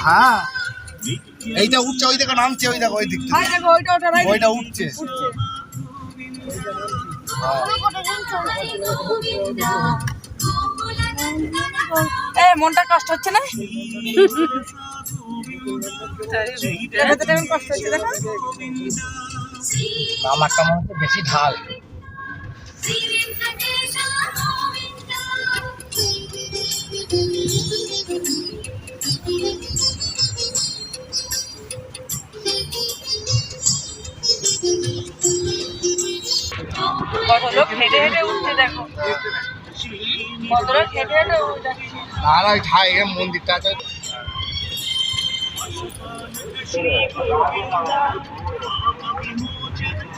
হ্যাঁ। এইটা উঠছে ওই দেখো নামছে ওই দেখো ওই দিক থেকে ভাই ওইটা ওটা রাইট ওইটা উঠছে। উঠছে এ মনটা কষ্ট হচ্ছে না? কষ্ট হচ্ছে দেখো। আমারটা মনে হচ্ছে বেশি ঢাল। হেঁটে হেঁটে উঠছে দেখো। হেঁটে হেঁটে আর ওই ঠাই মন্দিরটা আছে।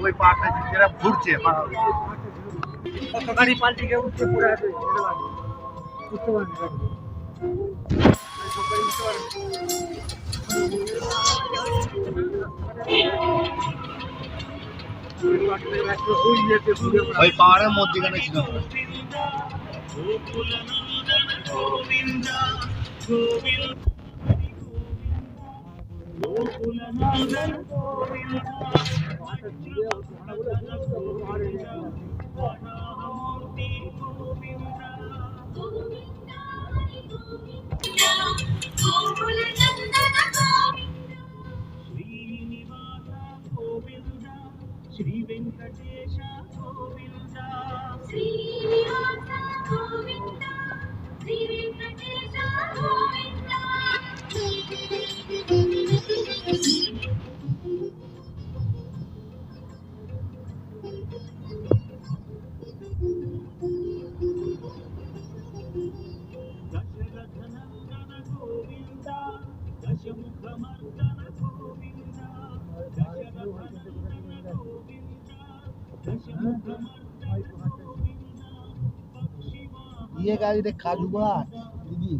ওই পাড়টা যেটা ঘুরছে গাড়ি পাল্টে গিয়ে উঠতে পড়ে আছে বুঝতে ওই পাহাড়ের মধ্যেখানে ছিল। శ్రీ వెంకటేశ గోవింద. శ్రీ ये गाड़ी देख काजू बड़ा दीदी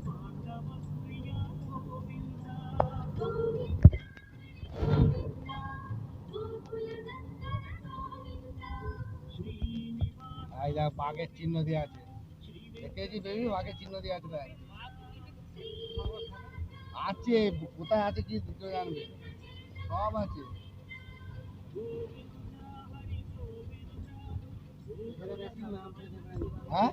আই যা বাঘের চিহ্ন দিয়ে আছে দেখেছি বেবি বাঘের চিহ্ন দিয়ে আছে দেখ আছে কোথায় আছে কি দুটো জানবে? সব আছে। হ্যাঁ?